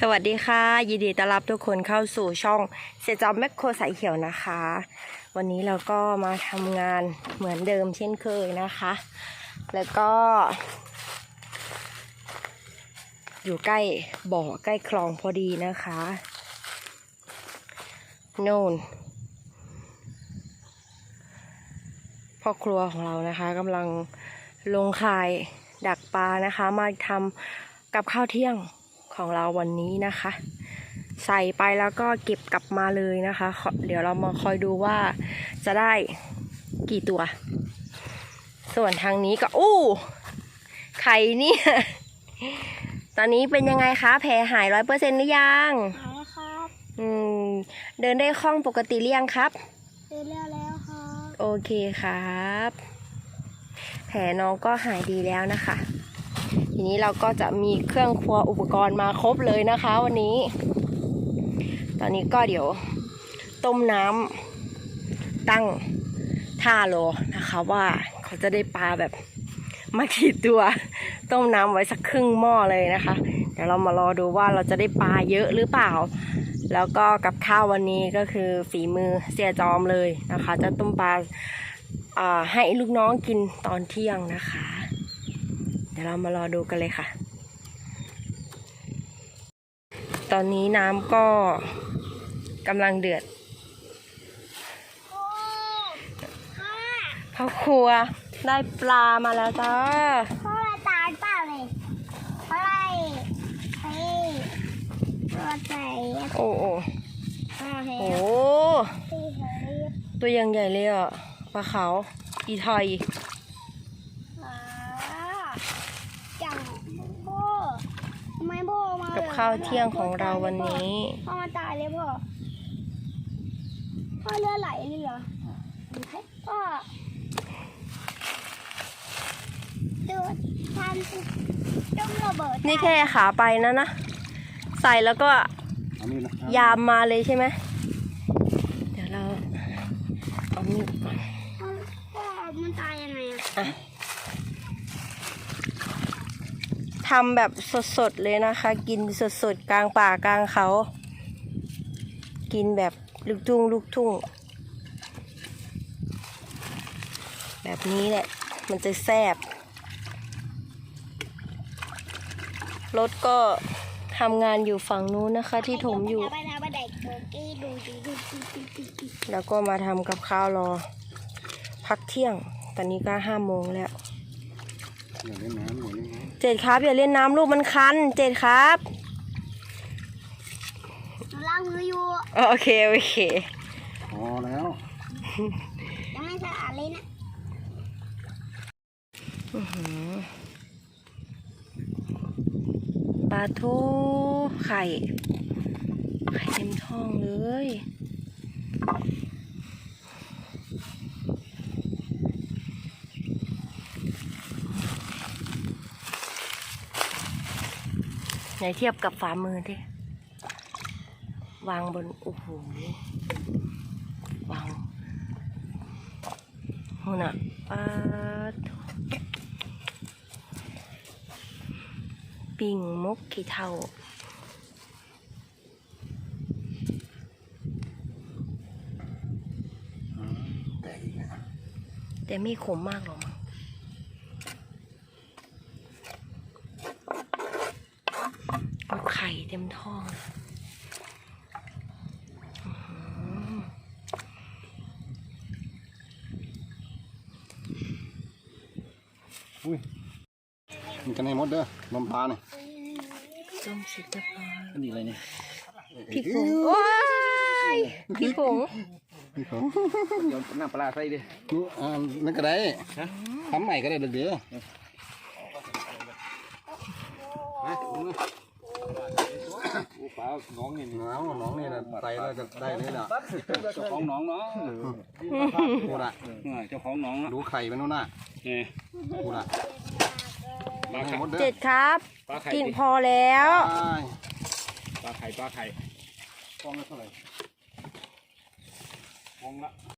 สวัสดีค่ะ ยินดีต้อนรับทุกคนเข้าสู่ช่องเซจอมแมคโครสายเขียวนะคะ วันนี้เราก็มาทำงานเหมือนเดิมเช่นเคยนะคะ แล้วก็ อยู่ใกล้บ่อใกล้คลองพอดีนะคะโน่นพ่อครัวของเรานะคะกำลังลงข่ายดักปลานะคะ มาทำกับข้าวเที่ยง ของเราวันนี้นะคะ ใส่ไปแล้วก็เก็บกลับมาเลยนะคะขอเดี๋ยวเรามาคอยดูว่าจะได้กี่ตัว ส่วนทางนี้ก็อู้ไข่เนี่ย ตอนนี้เป็นยังไงคะ แผลหายร้อยเปอร์เซ็นต์หรือยังหายแล้วครับอืมเดินได้คล่องปกติหรือยังครับเจอแล้วแล้วครับ โอเคครับ แผลน้องก็หายดีแล้วนะคะ ทีนี้เราก็จะมีเครื่องครัวอุปกรณ์มาครบเลยนะคะ วันนี้ ตอนนี้ก็เดี๋ยวต้มน้ำตั้งท่ารอนะคะว่าเขาจะได้ปลาแบบมากี่ตัว ต้มน้ำไว้สักครึ่งหม้อเลยนะคะ เดี๋ยวเรามารอดูว่าเราจะได้ปลาเยอะหรือเปล่า แล้วก็กับข้าววันนี้ก็คือฝีมือเสียจอมเลยนะคะ จะต้มปลาให้ลูกน้องกินตอนเที่ยงนะคะ เดี๋ยวเรามารอดูกันเลยค่ะ ตอนนี้น้ำก็กำลังเดือดโอ้พ่อพ่อครัวได้ปลามาแล้วจ้าพ่ออะไรตายเปล่าเลยพ่ออะไรเฮ้ยตัวใหญ่โอ้โอ้พ่อเฮ้โอ้ยพี่เฮ้ยตัวยังใหญ่เลยอะปลาขาวอีไทย อ่าจังพ่อทำไมพ่อมา กับ ข้าวเที่ยงของเราวันนี้ พ่อมาตายเลยพ่อ พ่อเลือดไหลเลยเหรอพ่อดูทำต้มระเบิดนี่แค่ขาไปนะนะ ใส่แล้วก็เอามีดนะยามมาเลยใช่ไหม เดี๋ยวเราเอามีดก่อนพ่อมันตายยังไงอะ ทำแบบสดๆเลยนะคะ กินสดๆกลางป่ากลางเขา กินแบบลูกทุ่งลูกทุ่ง แบบนี้แหละ มันจะแซ่บรถก็ทำงานอยู่ฝั่งนู้นนะคะ ที่ถมอยู่ แล้วก็มาทำกับข้าวรอ พักเที่ยง ตอนนี้ก็ห้าโมงแล้ว อย่าเล่นน้ำอย่าเล่นน้เจ็ดครับ อย่าเล่นน้ำลูกมันคันเจ็ดครับ หนูล้างมืออยู่โอเค โอเคำพอแล้วยังไม่สะอาดเลยนะปลาทูไข่ ไข่เต็มท้องเลย ไหนเทียบกับฝ่ามือดิวางบนโอ้โหวางหุ่นอะปลาทูปิ่งมกขี้เท่าแต่อีกนะแต่ไม่ขมมากหรอกมั้งเอาไข่ เต็มท้องเลยอื้อหืออุ้ยมันกันให้หมดเด้อลมปลาเนี่ยส้มสิบเรียบร้อยอันนี้อะไรเนี่ยพริกผงว้ายพริกผงนี่ของเดี๋ยวน้ำปลาใส่ดินี่อ่านั่นก็ได้ทำใหม่ก็ได้เด้อเด้ออู ปลาน้องนี่น้องน้องนี่นะใส่แล้วก็ได้เลยล่ะเจ้าของน้องเนาะกูน่ะเจ้าของน้องดูไข่มันนู่นน่ะนี่กูน่ะปลาให้ไข่หมดเด้อเจ็ดครับปลาไข่กินพอแล้วใช่ปลาไข่ปลาไข่ฟองละเท่าไหร่ฟองละ